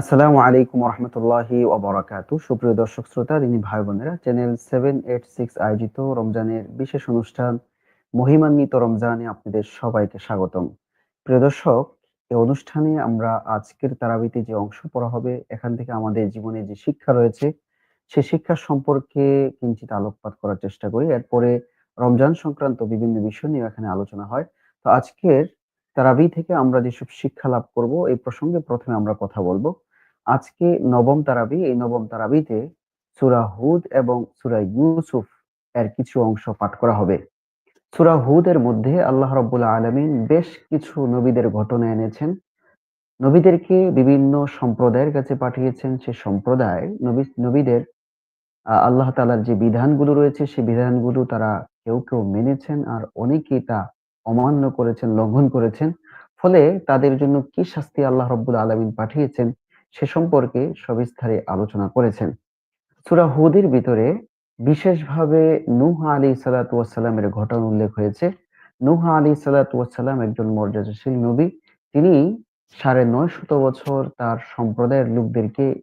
আসসালামু আলাইকুম রহমতুল্লাহি ওবরাকাতু। সুপ্রিয় দর্শক শ্রোতা তিনি ভাই বোনেরা, চ্যানেল সেভেন এইট সিক্স আয়োজিত রমজানের বিশেষ অনুষ্ঠান, মহিমান্বিত রমজানে আপনাদের সবাইকে স্বাগতম। প্রিয় দর্শক এই অনুষ্ঠানে আমরা আজকের তারাবিতে যে অংশ পড়া হবে, এখান থেকে আমাদের জীবনে যে শিক্ষা রয়েছে, সে শিক্ষা সম্পর্কে কিঞ্চিত আলোকপাত করার চেষ্টা করি। এরপরে রমজান সংক্রান্ত বিভিন্ন বিষয় নিয়ে এখানে আলোচনা হয়। তো আজকের তারাবি থেকে আমরা যেসব শিক্ষা লাভ করব, এই প্রসঙ্গে প্রথমে আমরা কথা বলব। আজকে নবম তারাবি, এই নবম তারাবিতে সূরা হুদ এবং সুরা ইউসুফ এর কিছু অংশ পাঠ করা হবে। সূরা হুদের মধ্যে আল্লাহ রাব্বুল আলামিন বেশ কিছু নবীদের ঘটনা এনেছেন। নবীদেরকে বিভিন্ন সম্প্রদায়ের কাছে পাঠিয়েছেন। সে সম্প্রদায় নবী, নবীদের আল্লাহ তাআলার যে বিধানগুলো রয়েছে সেই বিধানগুলো তারা কেউ কেউ মেনেছেন আর অনেকেই তা অমান্য করেছেন, লঙ্ঘন করেছেন। ফলে তাদের জন্য কি শাস্তি আল্লাহ রব্বুল আলামিন পাঠিয়েছেন সে সম্পর্কে সবিস্তারে আলোচনা করেছেন। সূরা হুদের ভিতরে বিশেষভাবে নূহ আলী সালাতামের ঘটনা উল্লেখ হয়েছে। নূহ আলী সালাতাম একজন মর্যাদাশীল নবী। তিনি সাড়ে নয় শত বছর তার সম্প্রদায়ের লোকদেরকে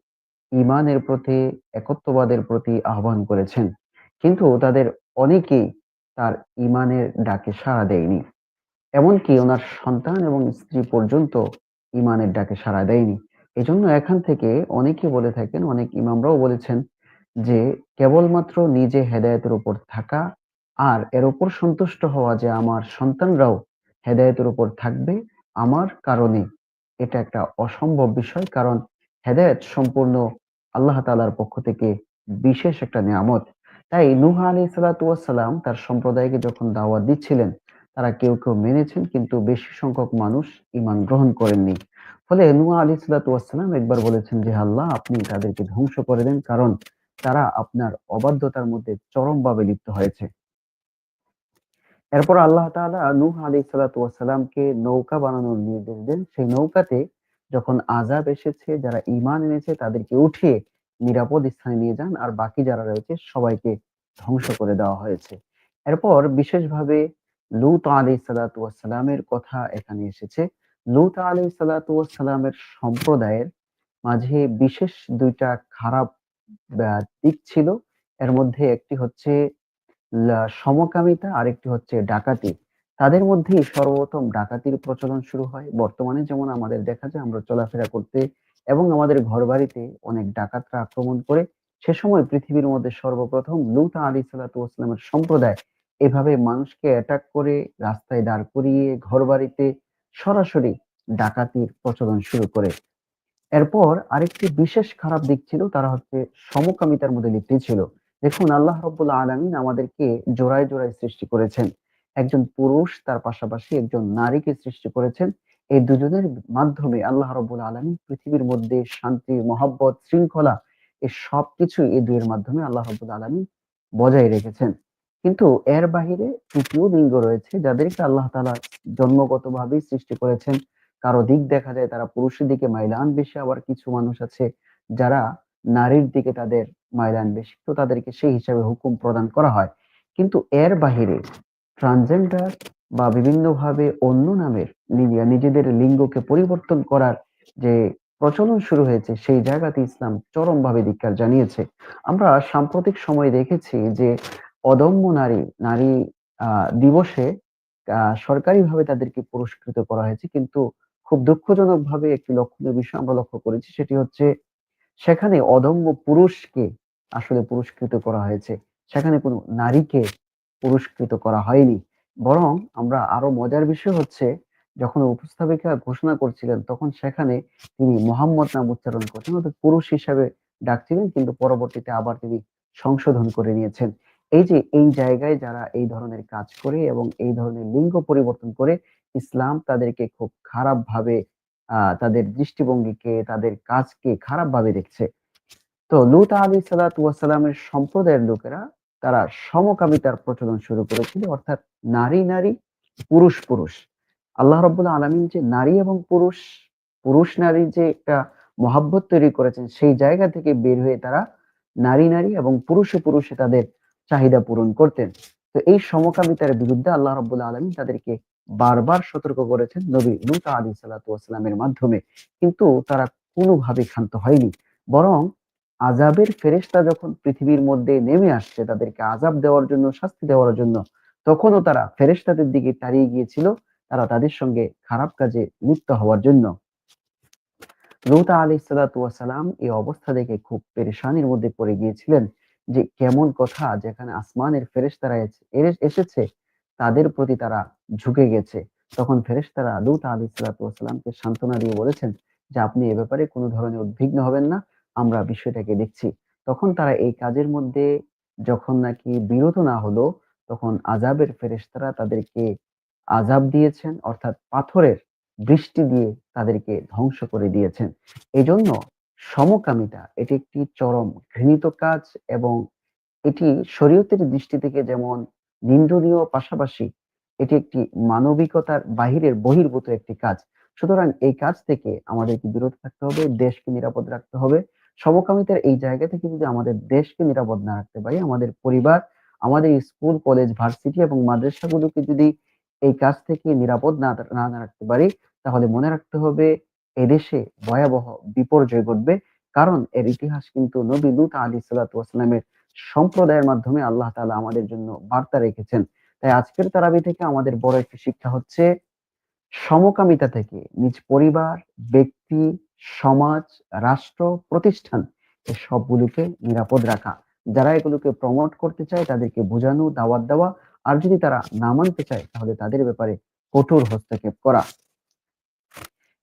ইমানের প্রতি, একত্ববাদের প্রতি আহ্বান করেছেন। কিন্তু তাদের অনেকেই তার ইমানের ডাকে সাড়া দেয়নি। এমনকি ওনার সন্তান এবং স্ত্রী পর্যন্ত ইমানের ডাকে সাড়া দেয়নি। এজন্য এখান থেকে অনেকে বলে থাকেন, অনেক ইমামরাও বলেছেন যে, কেবলমাত্র নিজে হেদায়েতের উপর থাকা আর এর উপর সন্তুষ্ট হওয়া যে আমার সন্তানরাও হেদায়েতের উপর থাকবে আমার কারণে, এটা একটা অসম্ভব বিষয়। কারণ হেদায়েত সম্পূর্ণ আল্লাহ তাআলার পক্ষ থেকে বিশেষ একটা নিয়ামত। তাই নুহা আলাইহিস সালাতু ওয়াস সালাম তার সম্প্রদায়কে যখন দাওয়াত দিচ্ছিলেন, তারা কেউ কেউ মেনেছেন, কিন্তু বেশি সংখ্যক মানুষ ইমান গ্রহণ করেননি। ফলে নূহ আলাইহিস সালাতু ওয়াস সালাম একবার বলেছেন যে, আল্লাহ, আপনি তাদেরকে ধ্বংস করে দেন, কারণ তারা আপনার অবাধ্যতার মধ্যে চরমভাবে লিপ্ত হয়েছে। এরপর আল্লাহ তাআলা নূহ আলাইহিস সালাতু ওয়াস সালামকে নৌকা বানানোর নির্দেশ দেন। সেই নৌকাতে যখন আযাব এসেছে, যারা ঈমান এনেছে, তাদেরকে উঠিয়ে নিরাপদ স্থানে নিয়ে যান আর বাকি যারা রয়েছে, সবাইকে ধ্বংস করে দেওয়া হয়েছে। এরপর বিশেষভাবে লূত আলাইহিস সালাতু ওয়াস সালামের কথা এখানে এসেছে। লূত আলাইহিস সালাতু সালামের সম্প্রদায়ের মাঝে বিশেষ দুইটা খারাপ দিক ছিল। এর মধ্যে একটি হচ্ছে সমকামিতা, আরেকটি হচ্ছে ডাকাতি। তাদের মধ্যেই সর্বপ্রথম ডাকাতির প্রচলন শুরু হয়। বর্তমানে যেমন আমাদের দেখা যায়, আমরা চলাফেরা করতে এবং আমাদের ঘর বাড়িতে অনেক ডাকাতরা আক্রমণ করে, সে সময় পৃথিবীর মধ্যে সর্বপ্রথম লুত আলী সাল্লামের সম্প্রদায় এভাবে মানুষকে অ্যাটাক করে, রাস্তায় দাঁড় করিয়ে ঘর বাড়িতে সরাসরি ডাকাতির প্রচলন শুরু করে। এরপর আরেকটি বিশেষ খারাপ দিক ছিল, তারা হচ্ছে সমকামিতার মধ্যে লিপ্ত ছিল। দেখুন, আল্লাহ রব্বুল আলামিন আমাদেরকে জোড়ায় জোড়ায় সৃষ্টি করেছেন। একজন পুরুষ, তার পাশাপাশি একজন নারীকে সৃষ্টি করেছেন। এই দুজনের মাধ্যমে আল্লাহ রব্বুল আলামিন পৃথিবীর মধ্যে শান্তি, মহাব্বত, শৃঙ্খলা এই সবকিছু এই দুইয়ের মাধ্যমে আল্লাহ রব্বুল আলামিন বজায় রেখেছেন। কিন্তু এর বাহিরে তৃতীয় লিঙ্গ রয়েছে যাদেরকে আল্লাহ তাআলা জন্মগতভাবেই সৃষ্টি করেছেন। কারও দিক দেখা যায় তারা পুরুষের দিকে মাইলান বেশি, আবার কিছু মানুষ আছে যারা নারীর দিকে তাদের মাইলান বেশি, তো তাদেরকে সেই হিসাবে হুকুম প্রদান করা হয়। কিন্তু এর বাহিরে ট্রান্সজেন্ডার বা বিভিন্নভাবে অন্য নামের নিজে- নিজেদের লিঙ্গকে পরিবর্তন করার যে প্রচলন শুরু হয়েছে, সেই জায়গাতে ইসলাম চরমভাবে ধিক্কার জানিয়েছে। আমরা সাম্প্রতিক সময়ে দেখেছি যে অদম্য নারী নারী দিবসে সরকারিভাবে তাদেরকে পুরস্কৃত করা হয়েছে। কিন্তু খুব দুঃখজনক ভাবে একটি লক্ষণীয় বিষয় আমরা লক্ষ্য করেছি, সেটি হচ্ছে সেখানে অদম্য পুরুষকে আসলে পুরস্কৃত করা হয়েছে। সেখানে কোনো নারীকে পুরস্কৃত করা হয়নি। বরং আমরা আরও মজার বিষয় হচ্ছে, যখন উপস্থাপিকা ঘোষণা করছিলেন, তখন সেখানে তিনি মোহাম্মদ নাম উচ্চারণ করছেন, অর্থাৎ পুরুষ হিসাবে ডাকছিলেন, কিন্তু পরবর্তীতে আবার তিনি সংশোধন করে নিয়েছেন। এই যে, এই জায়গায় যারা এই ধরনের কাজ করে এবং এই ধরনের লিঙ্গ পরিবর্তন করে, ইসলাম তাদেরকে খুব খারাপ ভাবে আহ তাদের দৃষ্টিভঙ্গিকে, তাদের কাজকে খারাপ ভাবে দেখছে। তো লুত আলী সালামের সম্প্রদায়ের লোকেরা, তারা সমকামিতার প্রচলন শুরু করেছিল, অর্থাৎ নারী নারী, পুরুষ পুরুষ। আল্লাহ রব্বুল্লাহ আলমিন যে নারী এবং পুরুষ পুরুষ নারী যে একটা মহাব্বত তৈরি করেছেন, সেই জায়গা থেকে বের হয়ে তারা নারী নারী এবং পুরুষে পুরুষে তাদের চাহিদা পূরণ করতেন তো এই সমকামিতার বিরুদ্ধে আল্লাহ রব্বুল্লাহ আলমিন তাদেরকে বারবার সতর্ক করেছেন নবী লুত আলী সাল্লামের মাধ্যমে কিন্তু তারা কোনোভাবে ক্ষান্ত হয়নি। বরং আযাবের ফেরেশতা যখন পৃথিবীর মধ্যে নেমে আসছে তাদেরকে আযাব দেওয়ার জন্য, শাস্তি দেওয়ার জন্য, তখনও তারা ফেরেশতাদের দিকে তাড়িয়ে গিয়েছিল, তারা তাদের সঙ্গে খারাপ কাজে লিপ্ত হওয়ার জন্য। লূত আলাইহিসসালাতু ওয়াসসালাম এই অবস্থা দেখে খুব পেরেশানির মধ্যে পড়ে গিয়েছিলেন যে কেমন কথা যেখানে আসমানের ফেরেশতারা এস এর এসেছে তাদের প্রতি তারা ঝুঁকে গেছে। তখন ফেরেশতারা লূত আলাইহিসসালাতু ওয়াসসালামকে সান্ত্বনা দিয়ে বলেছেন যে, "আপনি এ ব্যাপারে কোনো ধরনের উদ্বিগ্ন হবেন না। আমরা বিষয়টাকে দেখছি।" তখন তারা এই কাজের মধ্যে যখন নাকি বিরত না হলো, তখন আযাবের ফেরেশতারা তাদেরকে আজাব দিয়েছেন অর্থাৎ পাথরের বৃষ্টি দিয়ে তাদেরকে ধ্বংস করে দিয়েছেন। এজন্য সমকামিতা এটি একটি চরম ঘৃণিত কাজ এবং এটি শরীয়তের দৃষ্টি থেকে যেমন নিন্দনীয় পাশাপাশি এটি একটি মানবিকতার বাহিরের বহির্ভূত একটি কাজ। সুতরাং এই কাজ থেকে আমাদেরকে বিরত থাকতে হবে, দেশকে নিরাপদ রাখতে হবে। সমকামিতার এই জায়গা থেকে যদি আমাদের দেশকে নিরাপদ না রাখতে পারি, আমাদের পরিবার, আমাদের স্কুল, কলেজ, ভার্সিটি এবং মাদ্রাসাগুলোকে যদি এই কাজ থেকে নিরাপদ না না রাখতে পারি, তাহলে মনে রাখতে হবে এদেশে ভয়াবহ বিপর্যয় ঘটবে। কারণ এর ইতিহাস কিন্তু নবী লূত আলাইহিসসালাতু ওয়াসসালামের সম্প্রদায়ের মাধ্যমে আল্লাহ তালা আমাদের জন্য বার্তা রেখেছেন। তাই আজকের তারাবি থেকে আমাদের বড় একটি শিক্ষা হচ্ছে সমকামিতা থেকে নিজ পরিবার, ব্যক্তি, সমাজ, রাষ্ট্র, প্রতিষ্ঠান সবগুলোকে নিরাপদ রাখা। যারা এগুলোকে প্রমোট করতে চায় তাদেরকে বোঝানো, দাওয়াত দেওয়া। আর যদি তারা না মানতে চায় তাহলে তাদের ব্যাপারে কঠোর হস্তক্ষেপ করা।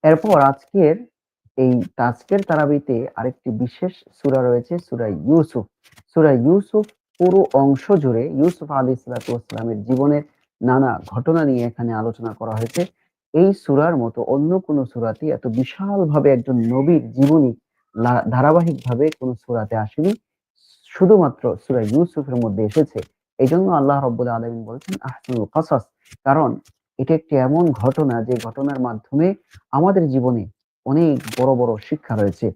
এরপর আজকের এই আজকের তারাবিতে আরেকটি বিশেষ সূরা রয়েছে, সুরা ইউসুফ। সূরা ইউসুফ পুরো অংশ জুড়ে ইউসুফ আলাইহিসসালাতু ওয়াসসালামের জীবনের নানা ঘটনা নিয়ে এখানে আলোচনা করা হয়েছে। এই সূরার মতো অন্য কোন সূরাতে এত বিশালভাবে একজন নবীর জীবনী ধারাবাহিকভাবে কোনো সূরাতে আসেনি। শুধুমাত্র সূরা ইউসুফের মধ্যে এসেছে। এই জন্য আল্লাহ রাব্বুল আলামিন বলছেন, আহসানুল কাসাস। কারণ এটা একটি এমন ঘটনা যে ঘটনার মাধ্যমে আমাদের জীবনে অনেক বড়, বড় শিক্ষা রয়েছে।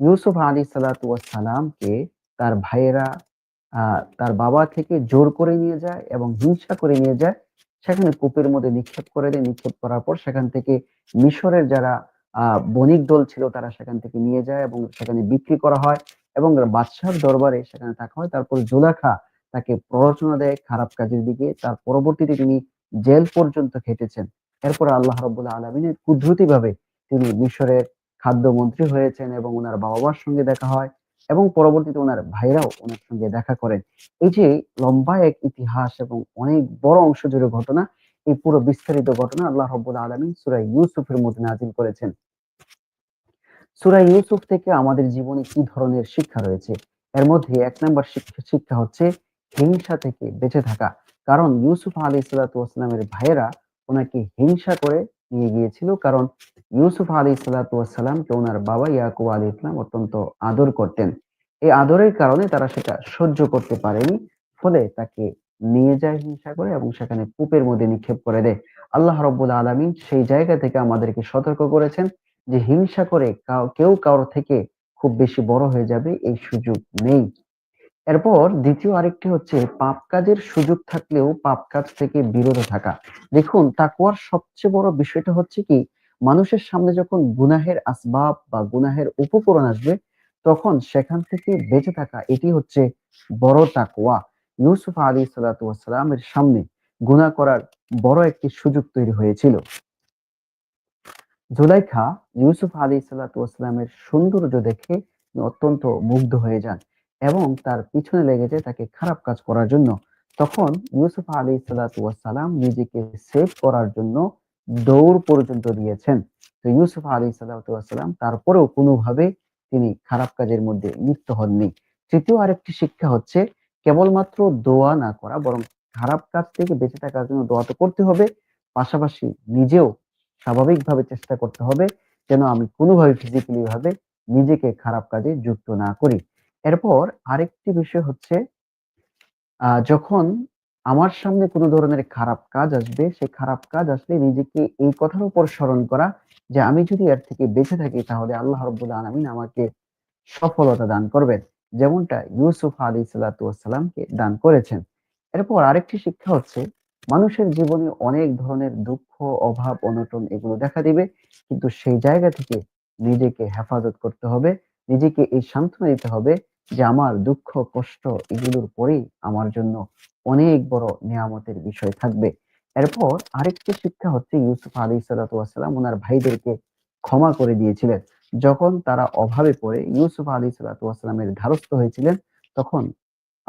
ইউসুফ আলাইহিসসালাতু ওয়াসসালামকে তার ভাইয়েরা তার বাবা থেকে জোর করে নিয়ে যায় এবং হিংসা করে নিয়ে যায়। সেখানে কূপের মধ্যে নিক্ষেপ করে দেয়। নিক্ষেপ করার পর সেখান থেকে মিশরের যারা বণিক দল ছিল তারা সেখান থেকে নিয়ে যায় এবং সেখানে বিক্রি করা হয় এবং বাদশাহর দরবারে সেখানে থাকা হয়। তারপর জোলাখা তাকে প্ররোচনা দেয় খারাপ কাজের দিকে। তার পরবর্তীতে তিনি জেল পর্যন্ত খেটেছেন। এরপরে আল্লাহ রাব্বুল আলামিনের কুদরতিভাবে তিনি মিশরের খাদ্যমন্ত্রী হয়েছেন এবং উনার বাবা-মার সঙ্গে দেখা হয় এবং পরবর্তীতে উনার ভাইরাও উনার সঙ্গে দেখা করেন। এই যে লম্বা এক ইতিহাস এবং অনেক বড় অংশ জুড়ে ঘটনা, এই পুরো বিস্তারিত ঘটনা আল্লাহ রাব্বুল আলামিন সূরা ইউসুফের মধ্যে নাযিল করেছেন। সুরাই ইউসুফ থেকে আমাদের জীবনে কি ধরনের শিক্ষা রয়েছে? এর মধ্যে এক নাম্বার শিক্ষা হচ্ছে হিংসা থেকে বেঁচে থাকা। কারণ ইউসুফ আলাইহিসসালাতু ওয়াসসালামের ভাইয়েরা ওনাকে হিংসা করে নিয়ে গিয়েছিল। কারণ ইউসুফ আলাইহিসসালাতু ওয়াসসালামকে উনার বাবা ইয়াকুব আলাইহিস সালাম অত্যন্ত আদর করতেন। এই আদরের কারণে তারা সেটা সহ্য করতে পারেনি। ফলে তাকে নিয়ে যায় হিংসা করে এবং সেখানে কূপের মধ্যে নিক্ষেপ করে দেয়। আল্লাহ রাব্বুল আলামিন সেই জায়গা থেকে আমাদেরকে সতর্ক করেছেন যে হিংসা করে কাউ কেউ কারও থেকে খুব বেশি বড় হয়ে যাবে, এই সুযোগ নেই। এরপর দ্বিতীয় আরেকটি হচ্ছে পাপ কাজের সুযোগ থাকলেও পাপ কাজ থেকে বিরত থাকা। দেখুন, তাকওয়ার সবচেয়ে বড় বিষয়টা হচ্ছে কি, মানুষের সামনে যখন গুনাহের আসবাব বা গুনাহের উপকরণ আসবে, তখন সেখান থেকে বেঁচে থাকা, এটি হচ্ছে বড় তাকওয়া। ইউসুফ আলাইহিসসালাতু ওয়াসসালামের সামনে গুনাহ করার বড় একটি সুযোগ তৈরি হয়েছিল। জুলাইখা, ইউসুফ আলাইহিসসালাতু ওয়াসসালামের সৌন্দর্য দেখে অত্যন্ত মুগ্ধ হয়ে যান এবং তার পিছনে লেগে যায় তাকে খারাপ কাজ করার জন্য। তখন ইউসুফ আলাইহিসসালাতু ওয়াসসালাম নিজেকে সেভ করার জন্য দৌড় পর্যন্ত দিয়েছেন। তো ইউসুফ আলাইহিসসালাতু ওয়াসসালাম তারপরেও কোনোভাবে তিনি খারাপ কাজের মধ্যে লিপ্ত হননি। তৃতীয় আরেকটি শিক্ষা হচ্ছে, কেবলমাত্র দোয়া না করা, বরং খারাপ কাজ থেকে বেঁচে থাকার জন্য দোয়া তো করতে হবে। পাশাপাশি নিজেও স্বাভাবিকভাবে চেষ্টা করতে হবে, যেন আমি কোনোভাবে ফিজিক্যালি ভাবে নিজেকে খারাপ কাজে যুক্ত না করি। এরপর আরেকটি বিষয় হচ্ছে যখন আমার সামনে কোন ধরনের খারাপ কাজ আসবে, সেই খারাপ কাজ আসলে নিজেকে এই কথার উপর স্মরণ করা যে আমি যদি এর থেকে বেঁচে থাকি তাহলে আল্লাহ রাব্বুল আলামিন আমাকে সফলতা দান করবেন। যেমনটা ইউসুফ আলাইহিসসালাতু ওয়াসসালামকে দান করেছেন। এরপর আরেকটি শিক্ষা হচ্ছে মানুষের জীবনে অনেক ধরনের দুঃখ, অভাব, অনটন এগুলো দেখা দিবে। কিন্তু সেই জায়গা থেকে নিজেকে হেফাজত করতে হবে, নিজেকে এই সান্ত্বনা দিতে হবে যে আমার দুঃখ, কষ্ট এগুলোর পরেই আমার জন্য অনেক বড় নিয়ামতের বিষয় থাকবে। এরপর আরেকটি শিক্ষা হচ্ছে ইউসুফ আলাইহিস সালাতু ওয়াস সালাম উনার ভাইদেরকে ক্ষমা করে দিয়েছিলেন। যখন তারা অভাবে পড়ে ইউসুফ আলাইহিস সালাতু ওয়াস সালামের দ্বারস্থ হয়েছিলেন, তখন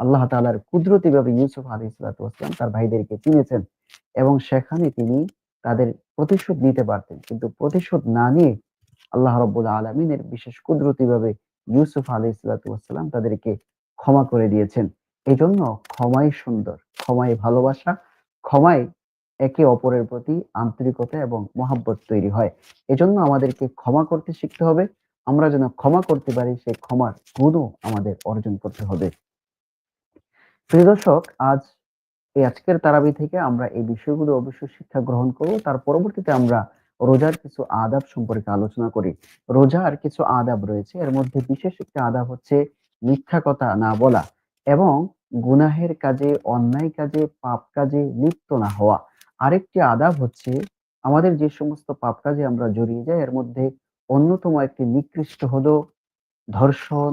আল্লাহ তালার কুদরতি ভাবে ইউসুফ আলাইহিস সালাতু ওয়াস সালাম তার ভাইদেরকে চিনেছেন এবং সেখানে তিনি তাদের প্রতিশোধ নিতে পারতেন। কিন্তু প্রতিশোধ না নিয়ে আল্লাহ রাব্বুল আলামিনের বিশেষ কুদরতিভাবে ইউসুফ ওয়াস সালাম তাদেরকে ক্ষমা করে দিয়েছেন। এজন্য ক্ষমাই সুন্দর, ক্ষমাই ভালোবাসা, ক্ষমাই একে অপরের প্রতি আন্তরিকতা এবং মহাব্বত তৈরি হয়। এজন্য আমাদেরকে ক্ষমা করতে শিখতে হবে। আমরা যেন ক্ষমা করতে পারি সেই ক্ষমার গুণও আমাদের অর্জন করতে হবে। প্রিয় দর্শক, আজ এই আজকের তারাবি থেকে আমরা এই বিষয়গুলো অবশ্যই শিক্ষা গ্রহণ করব। তার পরবর্তীতে আমরা রোজার কিছু আদাব সম্পর্কে আলোচনা করি। রোজার কিছু আদাব রয়েছে। এর মধ্যে বিশেষ একটি আদাব হচ্ছে মিথ্যা কথা না বলা এবং গুনাহের কাজে, অন্যায় কাজে, পাপ কাজে লিপ্ত না হওয়া। আরেকটি আদাব হচ্ছে আমাদের যে সমস্ত পাপ কাজে আমরা জড়িয়ে যাই এর মধ্যে অন্যতম একটি নিকৃষ্ট হলো ধর্ষণ,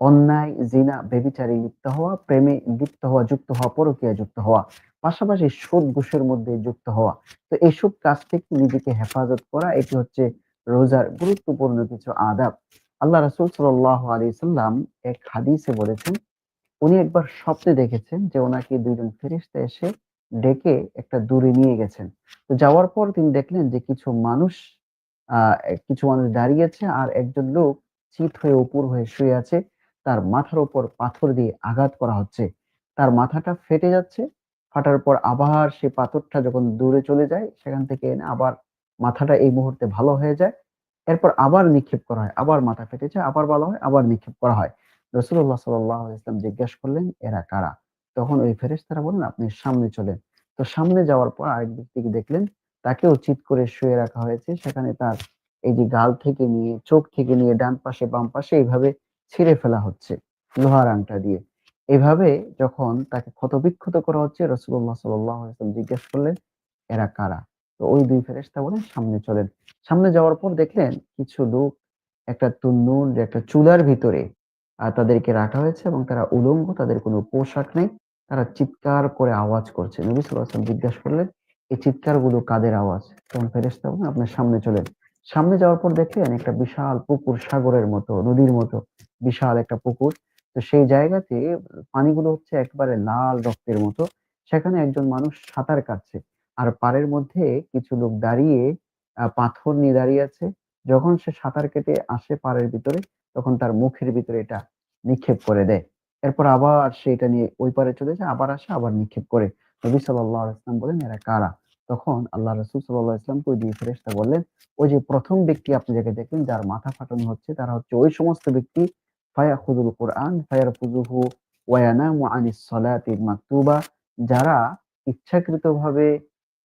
অন্যায়, জিনা, বেবিচারে লিপ্ত হওয়া, প্রেমে লিপ্ত হওয়া, যুক্ত হওয়া, পরকীয়ায় যুক্ত হওয়া। পাশাপাশি সুদ ঘুষের মধ্যে যুক্ত হওয়া। তো এসব কাজ থেকে নিজেকে হেফাজত করা এটি হচ্ছে রোজার গুরুত্বপূর্ণ কিছু আদাব। আল্লাহ রাসূল সাল্লাল্লাহু আলাইহি সাল্লাম এক হাদিসে বলেছেন, উনি একবার স্বপ্নে দেখেছেন যে ওনাকে ২ জন ফেরেশতা এসে ডেকে একটা দূরে নিয়ে গেছেন। তো যাওয়ার পর তিনি দেখলেন যে কিছু মানুষ কিছু মানুষ দাঁড়িয়ে আছে আর একজন লোক চিত হয়ে উপুড় হয়ে শুয়ে আছে। তার মাথার উপর পাথর দিয়ে আঘাত করা হচ্ছে। তার মাথাটা ফেটে যাচ্ছে। ফাটার পর আবার সেই পাথরটা যখন দূরে চলে যায় সেখান থেকে এনে আবার মাথাটা এই মুহূর্তে ভালো হয়ে যায়। এরপর আবার নিক্ষেপ করা হয়। আবার মাথা ফেটেছে, আবার ভালো হয়, আবার নিক্ষেপ করা হয়। রাসূলুল্লাহ সাল্লাল্লাহু আলাইহি ওয়াসাল্লাম জিজ্ঞেস করলেন, "এরা কারা?" তখন ওই ফেরেশতারা বললেন, "আপনি সামনে চলেন।" তো সামনে যাওয়ার পর আরেক ব্যক্তিকে দেখলেন, তাকেও চিৎ করে শুয়ে রাখা হয়েছে। সেখানে তার এই যে গাল থেকে নিয়ে, চোখ থেকে নিয়ে ডান পাশে, বাম পাশে এইভাবে ছিঁড়ে ফেলা হচ্ছে লোহার আংটা দিয়ে। এভাবে যখন তাকে ক্ষতবিক্ষত করা হচ্ছে আলাইহি ওয়াসাল্লাম জিজ্ঞেস করলেন, "এরা কারা?" তো ওই দুই ফেরেশতা বললেন, "সামনে চলেন।" সামনে যাওয়ার পর দেখলেন কিছু লোক একটা তুন্নুর একটা চুলার ভিতরে আর তাদেরকে রাখা হয়েছে এবং তারা উলঙ্গ, তাদের কোনো পোশাক নেই। তারা চিৎকার করে আওয়াজ করছে। নবী আলাইহি জিজ্ঞাসা করলেন, "এই চিৎকারগুলো কাদের আওয়াজ?" তখন ফেরেশতা বললেন, "আপনার সামনে চলেন।" সামনে যাওয়ার পর দেখলেন একটা বিশাল পুকুর সাগরের মতো, নদীর মতো বিশাল একটা পুকুর। তো সেই জায়গাতে পানিগুলো হচ্ছে একবারে লাল রক্তের মতো। সেখানে একজন মানুষ সাঁতার কাটছে। আর পাড়ের মধ্যে কিছু লোক দাঁড়িয়ে পাথর নিয়ে দাঁড়িয়ে আছে। যখন সে সাঁতার কেটে আসে পাড়ের ভিতরে, তখন তার মুখের ভিতরে এটা নিক্ষেপ করে দেয়। এরপর আবার সে এটা নিয়ে ওই পারে চলে যায়, আবার আসে, আবার নিক্ষেপ করে। নবী সাল্লাল্লাহু আলাইহি ওয়াসাল্লাম বললেন, "এরা কারা?" তখন আল্লাহ রাসূল ওয়াসাল্লামকে ওই ২ ফেরেশতা বললেন, "ওই যে প্রথম ব্যক্তি আপনি যাকে দেখলেন যার মাথা ফাটানো হচ্ছে, তারা হচ্ছে ওই সমস্ত ব্যক্তি ফায়াখুযুল কুরআন ফায়ারফুযুহু ওয়া ইয়ানামু আনিস মাকতুবা যারা ইচ্ছাকৃতভাবে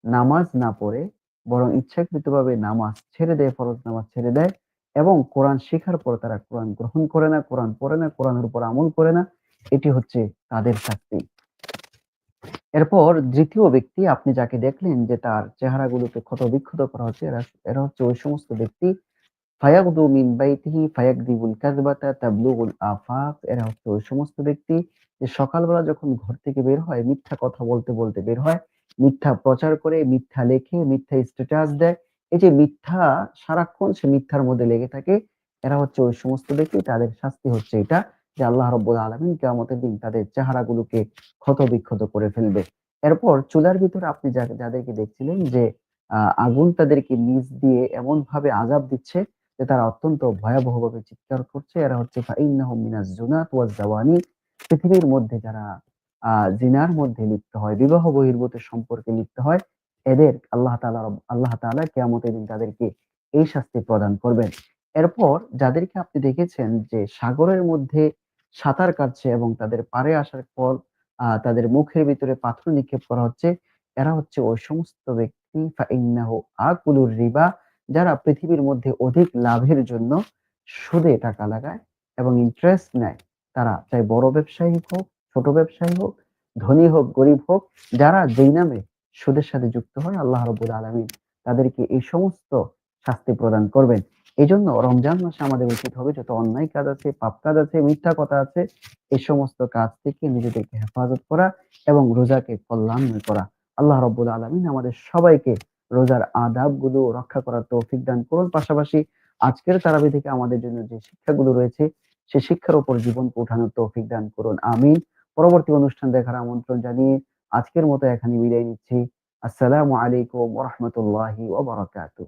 নামাজ না পড়ে বরং ইচ্ছাকৃতভাবে নামাজ ছেড়ে দেয়, ফরজ নামাজ ছেড়ে দেয় এবং কোরআন শেখার পর তারা কোরআন গ্রহণ করে না, কোরআন পড়ে না, কোরআনের উপর আমল করে না। এটি হচ্ছে তাদের শাস্তি। এরপর দ্বিতীয় ব্যক্তি আপনি যাকে দেখলেন যে তার চেহারাগুলোকে ক্ষতবিক্ষত করা হচ্ছে, এরা হচ্ছে ওই সমস্ত ব্যক্তি ফায়াগদু মিন বাইতিহি ফায়াকদিবুল কাযবাতা তাবলুগুল আফাক এরা হচ্ছে ওই সমস্ত ব্যক্তি যে সকালবেলা যখন ঘর থেকে বের হয় মিথ্যা কথা বলতে, বলতে বের হয়। মিথ্যা প্রচার করে, মিথ্যা লেখে, মিথ্যা স্ট্যাটাস দেয়। এই যে মিথ্যা সারাক্ষণ সে মিথ্যার মধ্যে লেগে থাকে। এরা হচ্ছে ওই সমস্ত ব্যক্তি তাদের শাস্তি হচ্ছে এটা যে আল্লাহ রাব্বুল আলামিন কিয়ামতের দিন তাদের চেহারাগুলোকে ক্ষতবিক্ষত করে ফেলবে। এরপর চুলার ভিতরে আপনি যাদেরকে দেখছিলেন যে আগুন তাদেরকে নিচ দিয়ে এমনভাবে আযাব দিচ্ছে যে তারা অত্যন্ত ভয়াবহভাবে চিৎকার করছে। এরা হচ্ছে পৃথিবীর মধ্যে যারা আ জিনার মধ্যে লিপ্ত হয়, বিবাহ বহির্ভূত সম্পর্কে লিপ্ত হয়, এদের আল্লাহ তাআলা আল্লাহ তাআলা কিয়ামতের দিন তাদেরকে এই শাস্তি প্রদান করবেন। এরপর যাদেরকে আপনি দেখেছেন যে সাগরের মধ্যে সাঁতার কাটছে এবং তাদের পাড়ে আসার পর তাদের মুখের ভিতরে পাথর নিক্ষেপ করা হচ্ছে, এরা হচ্ছে ওই সমস্ত ব্যক্তি আকুলুর রিবা যারা পৃথিবীর মধ্যে অধিক লাভের জন্য সুদে টাকা লাগায় এবং ইন্টারেস্ট নেয়। তারা চাই বড় ব্যবসায়ী হোক, ছোট ব্যবসায়ী হোক, ধনী হোক, গরিব হোক, যারা যেই নামে সুদের সাথে যুক্ত হয় আল্লাহ রাব্বুল আলামিন তাদেরকে এই সমস্ত শাস্তি প্রদান করবেন। এই জন্য রমজান মাসে আমাদের উচিত হবে যত অন্যায় কাজ আছে, পাপ কাজ আছে, মিথ্যা কথা আছে, এই সমস্ত কাজ থেকে নিজেদেরকে হেফাজত করা এবং রোজাকে কল্যাণময় করা। আল্লাহ রাব্বুল আলামিন আমাদের সবাইকে রোজার আদাবগুলো রক্ষা করার তৌফিক দান করুন। পাশাপাশি আজকের তারাবি থেকে আমাদের জন্য যে শিক্ষাগুলো রয়েছে, সে শিক্ষার উপর জীবন উঠানোর তৌফিক দান করুন। আমিন। পরবর্তী অনুষ্ঠান দেখার আমন্ত্রণ জানিয়ে আজকের মতো এখানে বিদায় নিচ্ছি। আসসালামু আলাইকুম ওয়া ওবরাকাতু।